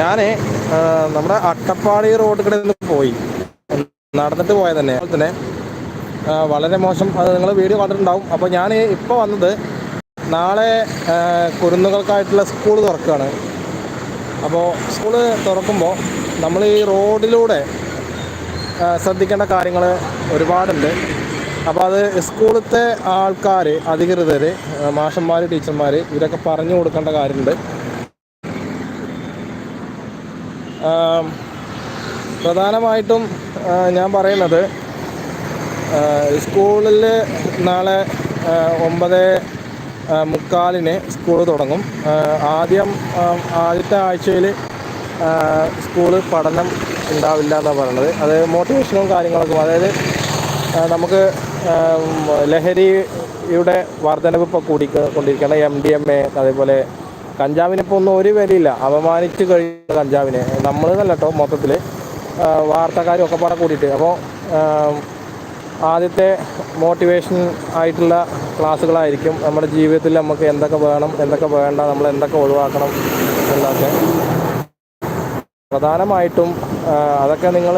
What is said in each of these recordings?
ഞാൻ നമ്മുടെ അട്ടപ്പാടി റോഡ് കടയിൽ പോയി. നടന്നിട്ട് പോയ തന്നെ. അതുപോലെ തന്നെ വളരെ മോശം അത് നിങ്ങൾ വീഡിയോ കണ്ടിട്ടുണ്ടാവും. അപ്പോൾ ഞാൻ ഇപ്പോൾ വന്നത് നാളെ കുരുന്നുകൾക്കായിട്ടുള്ള സ്കൂൾ തുറക്കുകയാണ്. അപ്പോൾ സ്കൂൾ തുറക്കുമ്പോൾ നമ്മൾ ഈ റോഡിലൂടെ ശ്രദ്ധിക്കേണ്ട കാര്യങ്ങൾ ഒരുപാടുണ്ട്. അപ്പോൾ അത് സ്കൂളത്തെ ആൾക്കാർ അധികൃതർ മാഷന്മാർ ടീച്ചർമാർ ഇവരൊക്കെ പറഞ്ഞു കൊടുക്കേണ്ട കാര്യമുണ്ട്. പ്രധാനമായിട്ടും ഞാൻ പറയുന്നത് സ്കൂളിൽ നാളെ ഒമ്പത് മുക്കാലിന് സ്കൂൾ തുടങ്ങും. ആദ്യം ആദ്യത്തെ ആഴ്ചയിൽ സ്കൂൾ പഠനം ഉണ്ടാവില്ല എന്നാണ് പറയുന്നത് അതായത് മോട്ടിവേഷനും കാര്യങ്ങളൊക്കെ അതായത് നമുക്ക് ലഹരിയുടെ വർധനവ് ഇപ്പോൾ കൂടി എം ഡി എം എ അതേപോലെ കഞ്ചാവിനിപ്പോൾ ഒന്നും ഒരു വിലയില്ല. അപമാനിച്ച് കഴിയുന്ന കഞ്ചാവിനെ. നമ്മൾ എന്നല്ല കേട്ടോ മൊത്തത്തിൽ വാർത്തക്കാരും ഒക്കെ പാടെ കൂടിയിട്ട്. അപ്പോൾ ആദ്യത്തെ മോട്ടിവേഷൻ ആയിട്ടുള്ള ക്ലാസ്സുകളായിരിക്കും നമ്മുടെ ജീവിതത്തിൽ നമുക്ക് എന്തൊക്കെ വേണം എന്തൊക്കെ വേണ്ട നമ്മൾ എന്തൊക്കെ ഒഴിവാക്കണം എന്നൊക്കെ. പ്രധാനമായിട്ടും അതൊക്കെ നിങ്ങൾ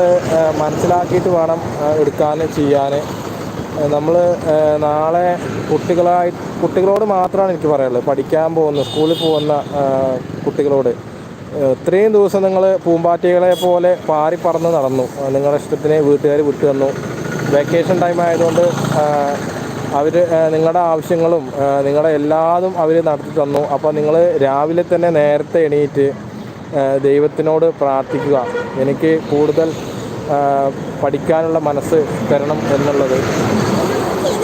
മനസ്സിലാക്കിയിട്ട് വേണം എടുക്കാൻ ചെയ്യാൻ നമ്മൾ നാളെ കുട്ടികളായി കുട്ടികളോട് മാത്രമാണ് എനിക്ക് പറയാനുള്ളത്. പഠിക്കാൻ പോകുന്ന സ്കൂളിൽ പോകുന്ന കുട്ടികളോട്. ഇത്രയും ദിവസം നിങ്ങൾ പൂമ്പാറ്റകളെ പോലെ പാറി പറന്ന് നടന്നു. നിങ്ങളുടെ ഇഷ്ടത്തിന് വീട്ടുകാർ വിട്ടു തന്നു. വെക്കേഷൻ ടൈം ആയതുകൊണ്ട് അവർ നിങ്ങളുടെ ആവശ്യങ്ങളും നിങ്ങളുടെ എല്ലാതും അവർ നടത്തി തന്നു. അപ്പോൾ നിങ്ങൾ രാവിലെ തന്നെ നേരത്തെ എണീറ്റ് ദൈവത്തിനോട് പ്രാർത്ഥിക്കുക. എനിക്ക് കൂടുതൽ പഠിക്കാനുള്ള മനസ്സ് തരണം എന്നുള്ളത്.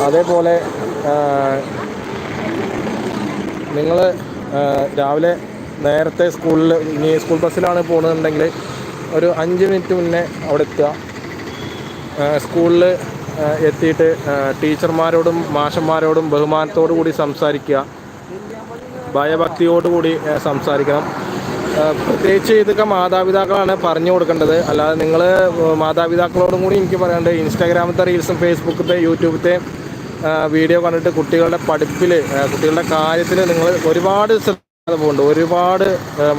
അതേപോലെ നിങ്ങൾ രാവിലെ നേരത്തെ സ്കൂളിൽ ഇനി സ്കൂൾ ബസ്സിലാണ് പോകുന്നുണ്ടെങ്കിൽ ഒരു അഞ്ച് മിനിറ്റ് മുന്നേ അവിടെ എത്തുക. സ്കൂളിൽ എത്തിയിട്ട് ടീച്ചർമാരോടും മാഷന്മാരോടും ബഹുമാനത്തോടു കൂടി സംസാരിക്കുക. ഭയഭക്തിയോടുകൂടി സംസാരിക്കണം. പ്രത്യേകിച്ച് ഇതൊക്കെ മാതാപിതാക്കളാണ് പറഞ്ഞു കൊടുക്കേണ്ടത്. അല്ലാതെ നിങ്ങൾ മാതാപിതാക്കളോടും കൂടി എനിക്ക് പറയാനുണ്ട്. ഇൻസ്റ്റാഗ്രാമത്തെ റീൽസും ഫേസ്ബുക്കത്തെ യൂട്യൂബത്തെ വീഡിയോ കണ്ടിട്ട് കുട്ടികളുടെ പഠിപ്പിൽ കുട്ടികളുടെ കാര്യത്തിൽ നിങ്ങൾ ഒരുപാട് ശ്രദ്ധ പോകുന്നുണ്ട് ഒരുപാട്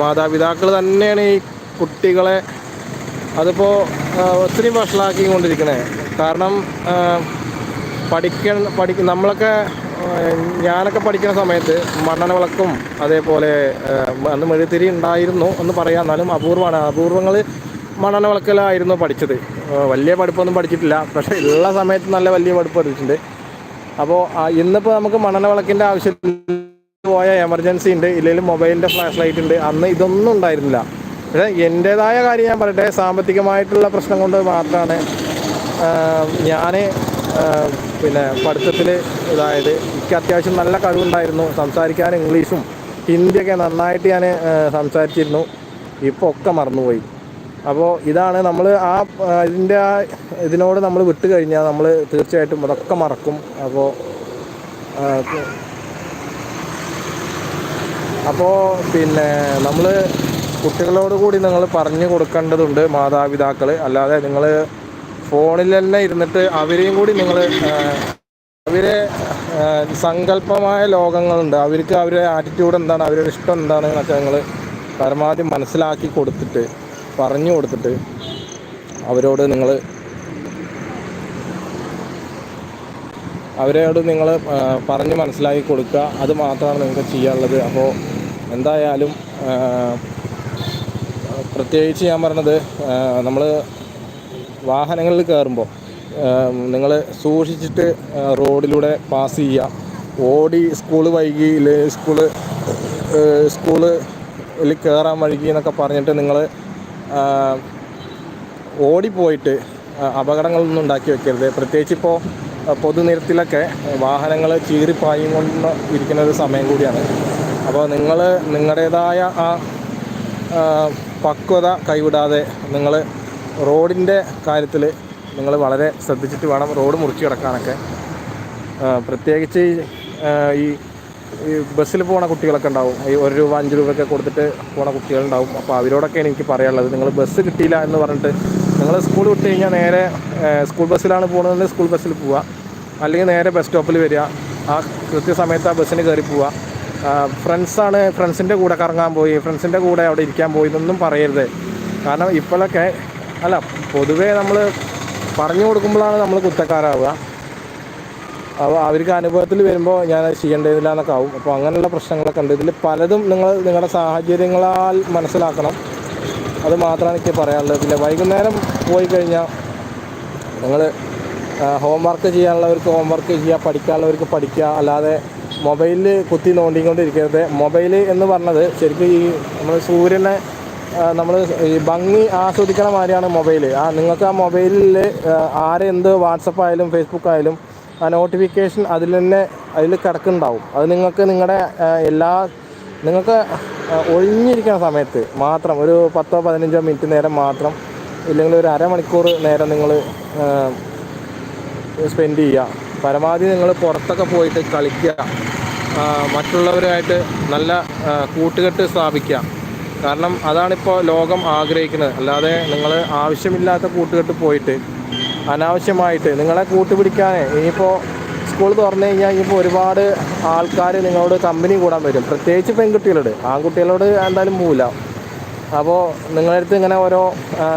മാതാപിതാക്കൾ തന്നെയാണ് ഈ കുട്ടികളെ അതിപ്പോൾ ഒത്തിരി വഷളാക്കി കൊണ്ടിരിക്കണേ കാരണം പഠിക്കണം പഠിക്ക നമ്മളൊക്കെ ഞാനൊക്കെ പഠിക്കുന്ന സമയത്ത് മണ്ണെണ്ണ വിളക്കും അതേപോലെ അന്ന് മെഴുതിരി ഉണ്ടായിരുന്നു എന്ന് പറയാം. എന്നാലും അപൂർവമാണ്. അപൂർവങ്ങൾ മണ്ണെണ്ണ വിളക്കിലായിരുന്നു പഠിച്ചത്. വലിയ പഠിപ്പൊന്നും പഠിച്ചിട്ടില്ല. പക്ഷേ ഉള്ള സമയത്ത് നല്ല വലിയ പഠിപ്പ് പഠിച്ചിട്ടുണ്ട് അപ്പോൾ ഇന്നിപ്പോൾ നമുക്ക് മണനവിളക്കിന്റെ വിളക്കിന്റെ ആവശ്യത്തിൽ പോയ എമർജൻസി ഉണ്ട്. ഇല്ലെങ്കിലും മൊബൈലിന്റെ ഫ്ലാഷ് ലൈറ്റ് ഉണ്ട്. അന്ന് ഇതൊന്നും ഉണ്ടായിരുന്നില്ല. പക്ഷേ എന്റേതായ കാര്യം ഞാൻ പറയട്ടെ. സാമ്പത്തികമായിട്ടുള്ള പ്രശ്നം കൊണ്ട് മാത്രമാണ് ഞാൻ പിന്നെ പഠിത്തത്തിൽ ഇതായത് എനിക്ക് അത്യാവശ്യം നല്ല കഴിവുണ്ടായിരുന്നു. സംസാരിക്കാൻ ഇംഗ്ലീഷും ഹിന്ദിയൊക്കെ നന്നായിട്ട് ഞാൻ സംസാരിച്ചിരുന്നു. ഇപ്പോൾ ഒക്കെ മറന്നുപോയി. അപ്പോൾ ഇതാണ് നമ്മൾ ആ ഇതിന്റെ ആ ഇതിനോട് നമ്മൾ വിട്ട് കഴിഞ്ഞാൽ നമ്മൾ തീർച്ചയായിട്ടും അതൊക്കെ മറക്കും. അപ്പോൾ അപ്പോൾ പിന്നെ നമ്മൾ കുട്ടികളോട് കൂടി നിങ്ങൾ പറഞ്ഞു കൊടുക്കേണ്ടതുണ്ട് മാതാപിതാക്കൾ അല്ലാതെ നിങ്ങൾ ഫോണിൽ തന്നെ ഇരുന്നിട്ട് അവരെയും കൂടി നിങ്ങൾ അവരെ സങ്കല്പമായ ലോകങ്ങളുണ്ട്. അവർക്ക് അവരുടെ ആറ്റിറ്റ്യൂഡ് എന്താണ് അവരുടെ ഇഷ്ടം എന്താണ് എന്നൊക്കെ നിങ്ങൾ പരമാവധി മനസ്സിലാക്കി കൊടുത്തിട്ട് പറഞ്ഞു കൊടുത്തിട്ട് അവരോട് നിങ്ങൾ അവരോട് നിങ്ങൾ പറഞ്ഞ് മനസ്സിലാക്കി കൊടുക്കുക. അത് മാത്രമാണ് നിങ്ങൾക്ക് ചെയ്യാനുള്ളത്. അപ്പോൾ എന്തായാലും പ്രത്യേകിച്ച് ഞാൻ പറഞ്ഞത് നമ്മൾ വാഹനങ്ങളിൽ കയറുമ്പോൾ നിങ്ങൾ സൂക്ഷിച്ചിട്ട് റോഡിലൂടെ പാസ് ചെയ്യുക. ഓടി സ്കൂൾ വൈകി സ്കൂൾ സ്കൂളിൽ കയറാൻ വൈകി എന്നൊക്കെ പറഞ്ഞിട്ട് നിങ്ങൾ ഓടിപ്പോയിട്ട് അപകടങ്ങളൊന്നും ഉണ്ടാക്കി വെക്കരുത്. പ്രത്യേകിച്ച് ഇപ്പോൾ പൊതുനിരത്തിലൊക്കെ വാഹനങ്ങൾ ചീറിപ്പായും കൊണ്ട് ഇരിക്കുന്ന ഒരു സമയം കൂടിയാണ്. അപ്പോൾ നിങ്ങൾ നിങ്ങളുടേതായ ആ പക്വത കൈവിടാതെ നിങ്ങൾ റോഡിന്റെ കാര്യത്തിൽ നിങ്ങൾ വളരെ ശ്രദ്ധിച്ചിട്ട് വേണം റോഡ് മുറിച്ച് കിടക്കാനൊക്കെ. പ്രത്യേകിച്ച് ഈ, ഈ ബസ്സിൽ പോണ കുട്ടികളൊക്കെ ഉണ്ടാവും. ഈ ഒരു രൂപ അഞ്ച് രൂപയൊക്കെ കൊടുത്തിട്ട് പോണ കുട്ടികളുണ്ടാവും. അപ്പോൾ അവരോടൊക്കെയാണ് എനിക്ക് പറയാനുള്ളത്. നിങ്ങൾ ബസ് കിട്ടിയില്ല എന്ന് പറഞ്ഞിട്ട് നിങ്ങൾ സ്കൂൾ വിട്ട് കഴിഞ്ഞാൽ നേരെ സ്കൂൾ ബസ്സിലാണ് പോകുന്നതെങ്കിൽ സ്കൂൾ ബസ്സിൽ പോവുക അല്ലെങ്കിൽ നേരെ ബസ് സ്റ്റോപ്പിൽ വരിക. ആ കൃത്യസമയത്ത് ആ ബസ്സിന് കയറി പോവുക ഫ്രണ്ട്സാണ് ഫ്രണ്ട്സിന്റെ കൂടെ കറങ്ങാൻ പോയി. ഫ്രണ്ട്സിന്റെ കൂടെ അവിടെ ഇരിക്കാൻ പോയി എന്നൊന്നും പറയരുത്. കാരണം ഇപ്പോഴൊക്കെ അല്ല പൊതുവേ നമ്മൾ പറഞ്ഞു കൊടുക്കുമ്പോഴാണ് നമ്മൾ കുറ്റക്കാരാവുക. അപ്പോൾ അവർക്ക് അനുഭവത്തിൽ വരുമ്പോൾ ഞാൻ ചെയ്യേണ്ടതില്ല എന്നൊക്കെ ആവും. അപ്പോൾ അങ്ങനെയുള്ള പ്രശ്നങ്ങളൊക്കെ ഉണ്ട്. ഇതിൽ പലതും നിങ്ങൾ നിങ്ങളുടെ സാഹചര്യങ്ങളാൽ മനസ്സിലാക്കണം. അത് മാത്രമാണ് എനിക്ക് പറയാനുള്ളത്. പിന്നെ വൈകുന്നേരം പോയി കഴിഞ്ഞാൽ നിങ്ങൾ ഹോംവർക്ക് ചെയ്യാനുള്ളവർക്ക് ഹോംവർക്ക് ചെയ്യുക പഠിക്കാനുള്ളവർക്ക് പഠിക്കുക അല്ലാതെ മൊബൈലിൽ കുത്തി നോണ്ടിക്കൊണ്ടിരിക്കരുത്. മൊബൈൽ എന്ന് പറഞ്ഞത് ശരിക്കും ഈ നമ്മൾ സൂര്യനെ നമ്മൾ ഈ ഭംഗി ആസ്വദിക്കണ മാതിരിയാണ് മൊബൈൽ ആ നിങ്ങൾക്ക് ആ മൊബൈലിൽ ആരെന്ത് വാട്സപ്പ് ആയാലും ഫേസ്ബുക്ക് ആയാലും ആ നോട്ടിഫിക്കേഷൻ അതിൽ തന്നെ അതിൽ കിടക്കുന്നുണ്ടാവും. അത് നിങ്ങൾക്ക് നിങ്ങളുടെ എല്ലാ നിങ്ങൾക്ക് ഒഴിഞ്ഞിരിക്കുന്ന സമയത്ത് മാത്രം ഒരു പത്തോ പതിനഞ്ചോ മിനിറ്റ് നേരം മാത്രം ഇല്ലെങ്കിൽ ഒരു അരമണിക്കൂർ നേരം നിങ്ങൾ സ്പെൻഡ് ചെയ്യുക. പരമാവധി നിങ്ങൾ പുറത്തൊക്കെ പോയിട്ട് കളിക്കുക. മറ്റുള്ളവരുമായിട്ട് നല്ല കൂട്ടുകെട്ട് സ്ഥാപിക്കുക. കാരണം അതാണിപ്പോൾ ലോകം ആഗ്രഹിക്കുന്നത്. അല്ലാതെ നിങ്ങൾ ആവശ്യമില്ലാത്ത കൂട്ടുകെട്ട് പോയിട്ട് അനാവശ്യമായിട്ട് നിങ്ങളെ കൂട്ടുപിടിക്കാൻ ഇനിയിപ്പോൾ സ്കൂൾ തുറന്നു കഴിഞ്ഞാൽ ഇനിയിപ്പോൾ ഒരുപാട് ആൾക്കാർ നിങ്ങളോട് കമ്പനി കൂടാൻ വരും. പ്രത്യേകിച്ച് പെൺകുട്ടികളോട്. ആൺകുട്ടികളോട് എന്തായാലും പോവില്ല. അപ്പോൾ നിങ്ങളുടെ അടുത്ത് ഇങ്ങനെ ഓരോ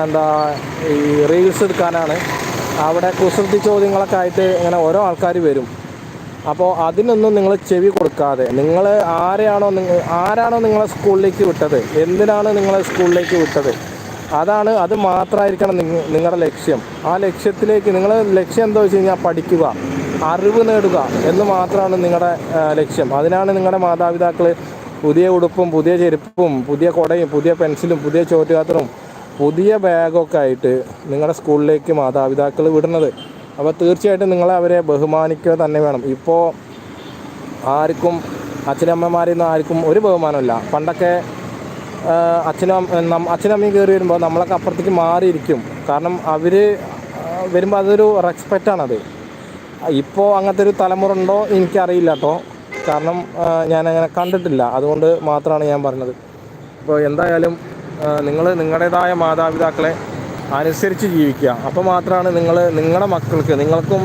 എന്താ ഈ റീൽസ് എടുക്കാനാണ്. അവിടെ കുസൃതി ചോദ്യങ്ങളൊക്കെ ആയിട്ട് ഇങ്ങനെ ഓരോ ആൾക്കാർ വരും. അപ്പോൾ അതിനൊന്നും നിങ്ങൾ ചെവി കൊടുക്കാതെ നിങ്ങൾ ആരെയാണോ നിങ്ങൾ ആരാണോ നിങ്ങളെ സ്കൂളിലേക്ക് വിട്ടത്? എന്തിനാണ് നിങ്ങളെ സ്കൂളിലേക്ക് വിട്ടത്? അതാണ് അത് മാത്രമായിരിക്കണം നിങ്ങ- നിങ്ങളുടെ ലക്ഷ്യം. ആ ലക്ഷ്യത്തിലേക്ക് നിങ്ങളുടെ ലക്ഷ്യം എന്താ വെച്ച് കഴിഞ്ഞാൽ പഠിക്കുക അറിവ് നേടുക എന്ന് മാത്രമാണ് നിങ്ങളുടെ ലക്ഷ്യം. അതിനാണ് നിങ്ങളുടെ മാതാപിതാക്കൾ പുതിയ ഉടുപ്പും പുതിയ ചെരുപ്പും പുതിയ കുടയും പുതിയ പെൻസിലും പുതിയ ചോറ്റുപാത്രവും പുതിയ ബാഗൊക്കെ ആയിട്ട് നിങ്ങളുടെ സ്കൂളിലേക്ക് മാതാപിതാക്കൾ വിടുന്നത്. അപ്പോൾ തീർച്ചയായിട്ടും നിങ്ങളെ അവരെ ബഹുമാനിക്കുക തന്നെ വേണം. ഇപ്പോൾ ആർക്കും അച്ഛനമ്മമാരിൽ നിന്ന് ആർക്കും ഒരു ബഹുമാനമില്ല. പണ്ടൊക്കെ അച്ഛനും അച്ഛനും അമ്മയും കയറി വരുമ്പോൾ നമ്മളൊക്കെ അപ്പുറത്തേക്ക് മാറിയിരിക്കും. കാരണം അവർ വരുമ്പോൾ അതൊരു റെസ്പെക്റ്റാണത്. ഇപ്പോൾ അങ്ങനത്തെ ഒരു തലമുറ ഉണ്ടോ എനിക്കറിയില്ല കേട്ടോ കാരണം ഞാൻ അങ്ങനെ കണ്ടിട്ടില്ല. അതുകൊണ്ട് മാത്രമാണ് ഞാൻ പറഞ്ഞത്. അപ്പോൾ എന്തായാലും നിങ്ങൾ നിങ്ങളുടേതായ മാതാപിതാക്കളെ അനുസരിച്ച് ജീവിക്കുക. അപ്പോൾ മാത്രമാണ് നിങ്ങൾ നിങ്ങളുടെ മക്കൾക്ക് നിങ്ങൾക്കും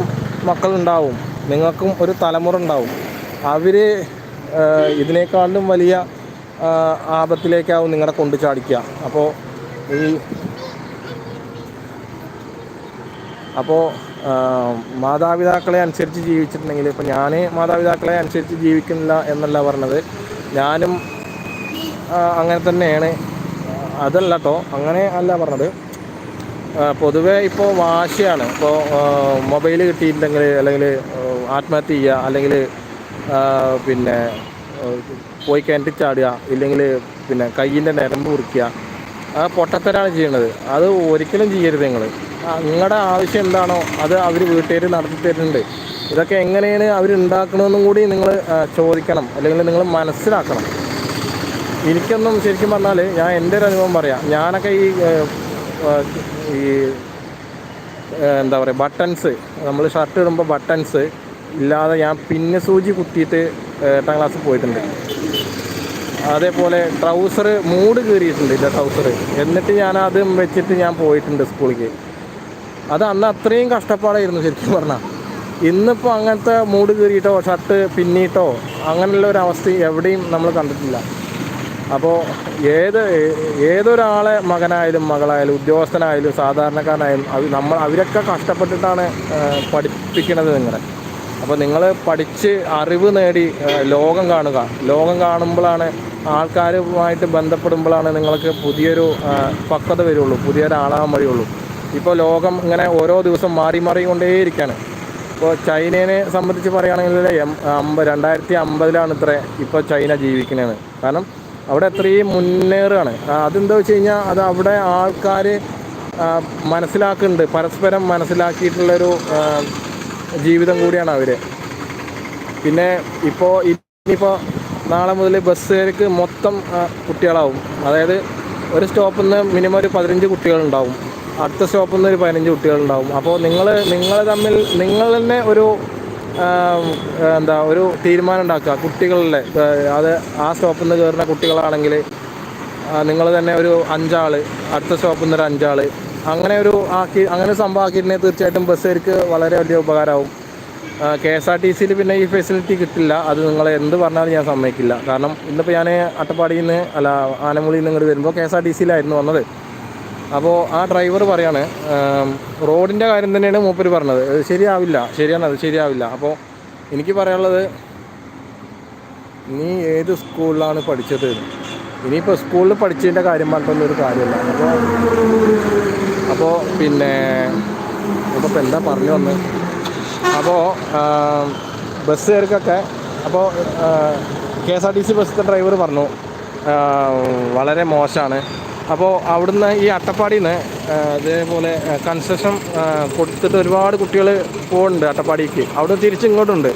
മക്കളുണ്ടാവും. നിങ്ങൾക്കും ഒരു തലമുറ ഉണ്ടാവും. അവർ ഇതിനേക്കാളും വലിയ ആപത്തിലേക്കാവും നിങ്ങളെ കൊണ്ടു ചാടിക്കുക. അപ്പോൾ ഈ അപ്പോൾ മാതാപിതാക്കളെ അനുസരിച്ച് ജീവിച്ചിട്ടുണ്ടെങ്കിൽ ഇപ്പോൾ ഞാൻ മാതാപിതാക്കളെ അനുസരിച്ച് ജീവിക്കുന്നില്ല എന്നല്ല പറഞ്ഞത്. ഞാനും അങ്ങനെ തന്നെയാണ്. അതല്ല കേട്ടോ അങ്ങനെ അല്ല പറഞ്ഞത്. പൊതുവെ ഇപ്പോൾ വാശിയാണ്. ഇപ്പോൾ മൊബൈൽ കിട്ടിയിട്ടുണ്ടെങ്കിൽ അല്ലെങ്കിൽ ആത്മഹത്യ ചെയ്യുക അല്ലെങ്കിൽ പിന്നെ പോയി കിണറ്റിൽ ചാടുക ഇല്ലെങ്കിൽ പിന്നെ കയ്യിന്റെ നരമ്പ് മുറിക്കുക. ആ പൊട്ടത്തരാണ് ചെയ്യുന്നത് അത് ഒരിക്കലും ചെയ്യരുത് നിങ്ങൾ നിങ്ങളുടെ ആവശ്യം എന്താണോ അത് അവർ വീട്ടുകാർ നടത്തി തരുന്നുണ്ട്. ഇതൊക്കെ എങ്ങനെയാണ് അവർ ഉണ്ടാക്കണമെന്നും കൂടി നിങ്ങൾ ചോദിക്കണം. അല്ലെങ്കിൽ നിങ്ങൾ മനസ്സിലാക്കണം. എനിക്കൊന്നും ശരിക്കും പറഞ്ഞാൽ ഞാൻ എന്റെ ഒരു അനുഭവം പറയാം. ഞാനൊക്കെ ഈ ഈ എന്താ പറയുക ബട്ടൺസ് നമ്മൾ ഷർട്ട് ഇടുമ്പോൾ ബട്ടൺസ് ഇല്ലാതെ ഞാൻ പിന്നെ സൂചി കുത്തിയിട്ട് എട്ടാം ക്ലാസ്സിൽ പോയിട്ടുണ്ട്. അതേപോലെ ട്രൗസർ മൂട് കീറിയിട്ടുണ്ട് എന്റെ ട്രൗസർ എന്നിട്ട് ഞാൻ അത് വെച്ചിട്ട് ഞാൻ പോയിട്ടുണ്ട് സ്കൂളിലേക്ക്. അത് അന്ന് അത്രയും കഷ്ടപ്പാടായിരുന്നു ശരിക്കും പറഞ്ഞാൽ ഇന്നിപ്പോൾ അങ്ങനത്തെ മൂട് കീറിയിട്ടോ ഷർട്ട് പിന്നിയിട്ടോ അങ്ങനെയുള്ള ഒരു അവസ്ഥ എവിടെയും നമ്മൾ കണ്ടിട്ടില്ല. അപ്പോൾ ഏത് ഏതൊരാളെ മകനായാലും മകളായാലും ഉദ്യോഗസ്ഥനായാലും സാധാരണക്കാരനായാലും അത് നമ്മൾ അവരൊക്കെ കഷ്ടപ്പെട്ടിട്ടാണ് പഠിപ്പിക്കുന്നത് നിങ്ങളെ അപ്പോൾ നിങ്ങൾ പഠിച്ച് അറിവ് നേടി ലോകം കാണുക. ലോകം കാണുമ്പോഴാണ് ആൾക്കാരുമായിട്ട് ബന്ധപ്പെടുമ്പോഴാണ് നിങ്ങൾക്ക് പുതിയൊരു പക്വത വരുള്ളൂ പുതിയൊരാളാകാൻ വഴിയുള്ളൂ. ഇപ്പോൾ ലോകം ഇങ്ങനെ ഓരോ ദിവസം മാറി മാറി കൊണ്ടേയിരിക്കുകയാണ് ഇപ്പോൾ ചൈനയെ സംബന്ധിച്ച് പറയുകയാണെങ്കിൽ അമ്പ രണ്ടായിരത്തി അമ്പതിലാണ് ഇത്ര ഇപ്പോൾ ചൈന ജീവിക്കുന്നത് കാരണം അവിടെ അത്രയും മുന്നേറുകയാണ്. അതെന്താ വെച്ച് കഴിഞ്ഞാൽ അത് അവിടെ ആൾക്കാർ മനസ്സിലാക്കുന്നുണ്ട്. പരസ്പരം മനസ്സിലാക്കിയിട്ടുള്ളൊരു ജീവിതം കൂടിയാണ് അവർ പിന്നെ ഇപ്പോൾ ഇനിയിപ്പോൾ നാളെ മുതൽ ബസ്സുകാർക്ക് മൊത്തം കുട്ടികളാവും. അതായത് ഒരു സ്റ്റോപ്പിൽ നിന്ന് മിനിമം ഒരു പതിനഞ്ച് കുട്ടികളുണ്ടാവും. അടുത്ത സ്റ്റോപ്പിൽ നിന്ന് ഒരു പതിനഞ്ച് കുട്ടികളുണ്ടാവും. അപ്പോൾ നിങ്ങൾ നിങ്ങൾ തമ്മിൽ നിങ്ങൾ തന്നെ ഒരു എന്താ ഒരു തീരുമാനം ഉണ്ടാക്കുക. കുട്ടികളുടെ അത് ആ സ്റ്റോപ്പിൽ നിന്ന് കയറുന്ന കുട്ടികളാണെങ്കിൽ നിങ്ങൾ തന്നെ ഒരു അഞ്ചാൾ അടുത്ത സ്റ്റോപ്പിൽ നിന്ന് ഒരു അഞ്ചാൾ അങ്ങനെ ഒരു ആക്കി അങ്ങനെ സംഭവം ആക്കിയിട്ടുണ്ടെങ്കിൽ തീർച്ചയായിട്ടും ബസ്സുകാർക്ക് വളരെ വലിയ ഉപകാരമാവും. കെ എസ് ആർ ടി സിയിൽ പിന്നെ ഈ ഫെസിലിറ്റി കിട്ടില്ല. അത് നിങ്ങൾ എന്ത് പറഞ്ഞാലും ഞാൻ സമ്മതിക്കില്ല. കാരണം ഇന്നിപ്പോൾ ഞാൻ അട്ടപ്പാടിയിൽ നിന്ന് അല്ല ആനമുളിയിൽ നിന്ന് ഇങ്ങോട്ട് വരുമ്പോൾ കെ എസ് ആർ ടി സിയിലായിരുന്നു വന്നത്. അപ്പോൾ ആ ഡ്രൈവർ പറയാണ് റോഡിന്റെ കാര്യം തന്നെയാണ് മൂപ്പര് പറഞ്ഞത്. ശരിയാവില്ല. ശരിയാണ് അത് ശരിയാവില്ല. അപ്പോൾ എനിക്ക് പറയാനുള്ളത് നീ ഏത് സ്കൂളിലാണ് പഠിച്ചത്? ഇനിയിപ്പോൾ സ്കൂളിൽ പഠിച്ചതിന്റെ കാര്യം പറഞ്ഞിട്ടൊന്നും ഒരു കാര്യമില്ല. അപ്പോൾ അപ്പോൾ പിന്നെ ഇപ്പോൾ എന്താ പറഞ്ഞു വന്ന്? അപ്പോൾ ബസ്സുകാർക്കൊക്കെ അപ്പോൾ K S R T C ബസ്സിലെ ഡ്രൈവർ പറഞ്ഞു വളരെ മോശമാണ് അപ്പോൾ അവിടുന്ന് ഈ അട്ടപ്പാടിയിൽ നിന്ന് ഇതേപോലെ കൺസെഷൻ കൊടുത്തിട്ട് ഒരുപാട് കുട്ടികൾ പോകുന്നുണ്ട് അട്ടപ്പാടിക്ക്. അവിടെ തിരിച്ച് ഇങ്ങോട്ടുണ്ട്.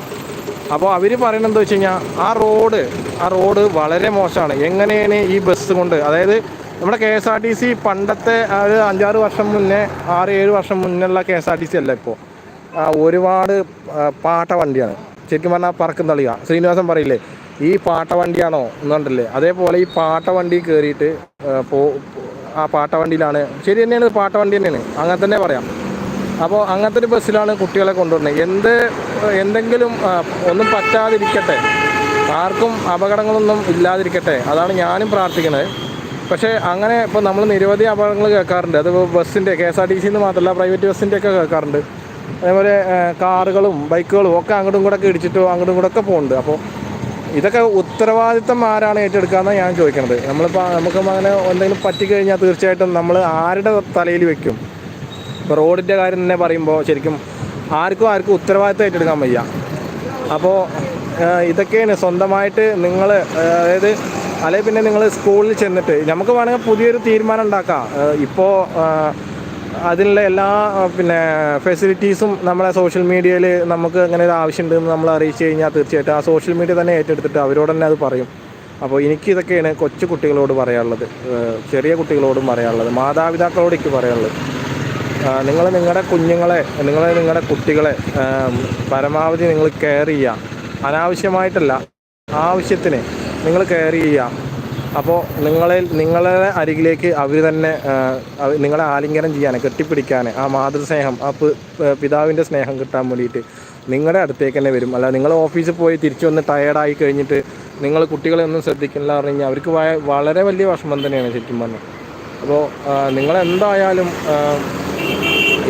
അപ്പോൾ അവർ പറയുന്നത് എന്താ വെച്ച് കഴിഞ്ഞാൽ ആ റോഡ് ആ റോഡ് വളരെ മോശമാണ് എങ്ങനെയാണ് ഈ ബസ് കൊണ്ട് അതായത് നമ്മുടെ K S R T C പണ്ടത്തെ ഒരു അഞ്ചാറ് വർഷം മുന്നേ ആറ് ഏഴ് വർഷം മുന്നുള്ള K S R T C അല്ല ഇപ്പോൾ ഒരുപാട് പാട്ട വണ്ടിയാണ് ശരിക്കും പറഞ്ഞാൽ പറക്കും തളിക. ശ്രീനിവാസൻ പറയില്ലേ ഈ പാട്ട വണ്ടിയാണോ എന്നുണ്ടല്ലേ. അതേപോലെ ഈ പാട്ട വണ്ടി കയറിയിട്ട് പോ ആ പാട്ട വണ്ടിയിലാണ് ശരി തന്നെയാണ് പാട്ട വണ്ടി തന്നെയാണ്. അങ്ങനെ തന്നെ പറയാം. അപ്പോൾ അങ്ങനത്തെ ഒരു ബസ്സിലാണ് കുട്ടികളെ കൊണ്ടുവരുന്നത്. എന്ത് എന്തെങ്കിലും ഒന്നും പറ്റാതിരിക്കട്ടെ. ആർക്കും അപകടങ്ങളൊന്നും ഇല്ലാതിരിക്കട്ടെ. അതാണ് ഞാനും പ്രാർത്ഥിക്കുന്നത് പക്ഷേ അങ്ങനെ ഇപ്പോൾ നമ്മൾ നിരവധി അപകടങ്ങൾ കേൾക്കാറുണ്ട്. അത് ബസ്സിന്റെ കെ എസ് ആർ ടി സിന്ന് മാത്രമല്ല പ്രൈവറ്റ് ബസ്സിന്റെ ഒക്കെ കേൾക്കാറുണ്ട്. അതേപോലെ കാറുകളും ബൈക്കുകളും ഒക്കെ അങ്ങോട്ടും കൂടെ ഒക്കെ ഇടിച്ചിട്ടോ അങ്ങോട്ടും കൂടെ ഒക്കെ പോകുന്നുണ്ട് അപ്പോൾ ഇതൊക്കെ ഉത്തരവാദിത്തം ആരാണ് ഏറ്റെടുക്കാന്നാണ് ഞാൻ ചോദിക്കുന്നത് നമ്മളിപ്പോൾ നമുക്ക് അങ്ങനെ എന്തെങ്കിലും പറ്റിക്കഴിഞ്ഞാൽ തീർച്ചയായിട്ടും നമ്മൾ ആരുടെ തലയിൽ വെക്കും? ഇപ്പോൾ റോഡിന്റെ കാര്യം തന്നെ പറയുമ്പോൾ ശരിക്കും ആർക്കും ആർക്കും ഉത്തരവാദിത്തം ഏറ്റെടുക്കാൻ വയ്യ. അപ്പോൾ ഇതൊക്കെയാണ് സ്വന്തമായിട്ട് നിങ്ങൾ അതായത് അല്ലെങ്കിൽ പിന്നെ നിങ്ങൾ സ്കൂളിൽ ചെന്നിട്ട് നമുക്ക് വേണമെങ്കിൽ പുതിയൊരു തീരുമാനം ഉണ്ടാക്കാം. ഇപ്പോൾ അതിനുള്ള എല്ലാ പിന്നെ ഫെസിലിറ്റീസും നമ്മളെ സോഷ്യൽ മീഡിയയിൽ നമുക്ക് അങ്ങനെ ഒരു ആവശ്യമുണ്ട് എന്ന് നമ്മൾ അറിയിച്ചു കഴിഞ്ഞാൽ തീർച്ചയായിട്ടും ആ സോഷ്യൽ മീഡിയ തന്നെ ഏറ്റെടുത്തിട്ട് അവരോട് തന്നെ അത് പറയും. അപ്പോൾ എനിക്ക് ഇതൊക്കെയാണ് കൊച്ചു കുട്ടികളോട് പറയാനുള്ളത്. ചെറിയ കുട്ടികളോടും പറയാനുള്ളത്. മാതാപിതാക്കളോട് എനിക്ക് പറയാനുള്ളത്. നിങ്ങൾ നിങ്ങളുടെ കുഞ്ഞുങ്ങളെ നിങ്ങൾ നിങ്ങളുടെ കുട്ടികളെ പരമാവധി നിങ്ങൾ കെയർ ചെയ്യുക. അനാവശ്യമായിട്ടല്ല ആവശ്യത്തിന് നിങ്ങൾ കെയർ ചെയ്യുക. അപ്പോൾ നിങ്ങളെ നിങ്ങളുടെ അരികിലേക്ക് അവർ തന്നെ നിങ്ങളെ ആലിംഗനം ചെയ്യാൻ കെട്ടിപ്പിടിക്കാൻ ആ മാതൃസ്നേഹം ആ പിതാവിന്റെ സ്നേഹം കിട്ടാൻ വേണ്ടിയിട്ട് നിങ്ങളുടെ അടുത്തേക്ക് തന്നെ വരും. അല്ല നിങ്ങൾ ഓഫീസിൽ പോയി തിരിച്ചു വന്ന് ടയേർഡായി കഴിഞ്ഞിട്ട് നിങ്ങൾ കുട്ടികളെ ഒന്നും ശ്രദ്ധിക്കില്ല പറഞ്ഞു കഴിഞ്ഞാൽ അവർക്ക് വളരെ വലിയ വിഷമം തന്നെയാണ് ശരിക്കും പറഞ്ഞു അപ്പോൾ നിങ്ങളെന്തായാലും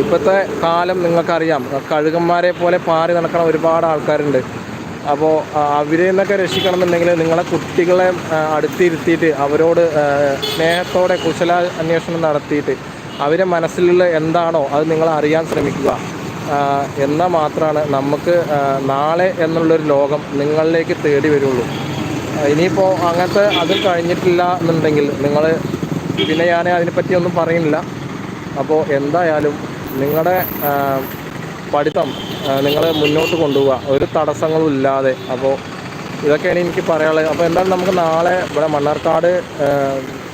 ഇപ്പോഴത്തെ കാലം നിങ്ങൾക്കറിയാം. കഴുകന്മാരെ പോലെ പാറി നടക്കുന്ന ഒരുപാട് ആൾക്കാരുണ്ട്. അപ്പോൾ അവരെ നിന്നൊക്കെ രക്ഷിക്കണം എന്നുണ്ടെങ്കിൽ നിങ്ങളെ കുട്ടികളെ അടുത്തിരുത്തിയിട്ട് അവരോട് സ്നേഹത്തോടെ കുശല അന്വേഷണം നടത്തിയിട്ട് അവരെ മനസ്സിലുള്ള എന്താണോ അത് നിങ്ങൾ അറിയാൻ ശ്രമിക്കുക. എന്നാൽ മാത്രമാണ് നമുക്ക് നാളെ എന്നുള്ളൊരു ലോകം നിങ്ങളിലേക്ക് തേടി വരുള്ളൂ. ഇനിയിപ്പോൾ അങ്ങനത്തെ അത് കഴിഞ്ഞിട്ടില്ല എന്നുണ്ടെങ്കിൽ നിങ്ങൾ പിന്നെ ഞാൻ അതിനെപ്പറ്റി ഒന്നും പറയുന്നില്ല. അപ്പോൾ എന്തായാലും നിങ്ങളുടെ പഠിത്തം നിങ്ങൾ മുന്നോട്ട് കൊണ്ടുപോവുക. ഒരു തടസ്സങ്ങളും ഇല്ലാതെ അപ്പോൾ ഇതൊക്കെയാണ് എനിക്ക് പറയാനുള്ളത്. അപ്പോൾ എന്തായാലും നമുക്ക് നാളെ ഇവിടെ മണ്ണാർക്കാട്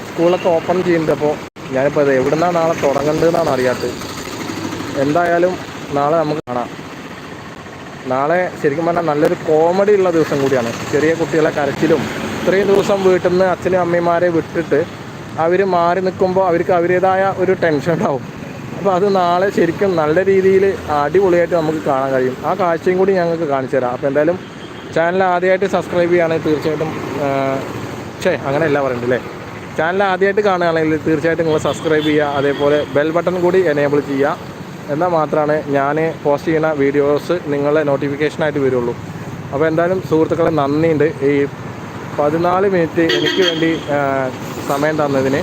സ്കൂളൊക്കെ ഓപ്പൺ ചെയ്യുന്നുണ്ട്. അപ്പോൾ ഞാനിപ്പോൾ ഇത് നിന്നാണ് നാളെ തുടങ്ങേണ്ടതെന്നാണ് അറിയാത്തത്. എന്തായാലും നാളെ നമുക്ക് കാണാം. നാളെ ശരിക്കും പറഞ്ഞാൽ നല്ലൊരു കോമഡി ഉള്ള ദിവസം കൂടിയാണ്. ചെറിയ കുട്ടികളെ കരച്ചിലും ഇത്രയും ദിവസം വീട്ടിൽ നിന്ന് അച്ഛനും അമ്മമാരെ വിട്ടിട്ട് അവർ മാറി നിൽക്കുമ്പോൾ അവർക്ക് അവരുടേതായ ഒരു ടെൻഷൻ ഉണ്ടാവും. അപ്പോൾ അത് നാളെ ശരിക്കും നല്ല രീതിയിൽ അടിപൊളിയായിട്ട് നമുക്ക് കാണാൻ കഴിയും. ആ കാഴ്ചയും കൂടി ഞങ്ങൾക്ക് കാണിച്ചു തരാം. അപ്പോൾ എന്തായാലും ചാനൽ ആദ്യമായിട്ട് സബ്സ്ക്രൈബ് ചെയ്യുകയാണെങ്കിൽ തീർച്ചയായിട്ടും ഛേ അങ്ങനെയല്ല പറയുന്നത് അല്ലേ ചാനൽ ആദ്യമായിട്ട് കാണുകയാണെങ്കിൽ തീർച്ചയായിട്ടും നിങ്ങൾ സബ്സ്ക്രൈബ് ചെയ്യുക. അതേപോലെ ബെൽ ബട്ടൺ കൂടി എനേബിൾ ചെയ്യുക. എന്നാൽ മാത്രമാണ് ഞാൻ പോസ്റ്റ് ചെയ്യുന്ന വീഡിയോസ് നിങ്ങളെ നോട്ടിഫിക്കേഷനായിട്ട് വരുള്ളൂ. അപ്പോൾ എന്തായാലും സുഹൃത്തുക്കളെ നന്ദിയുണ്ട്. ഈ പതിനാല് മിനിറ്റ് എനിക്ക് വേണ്ടി സമയം തന്നതിന്.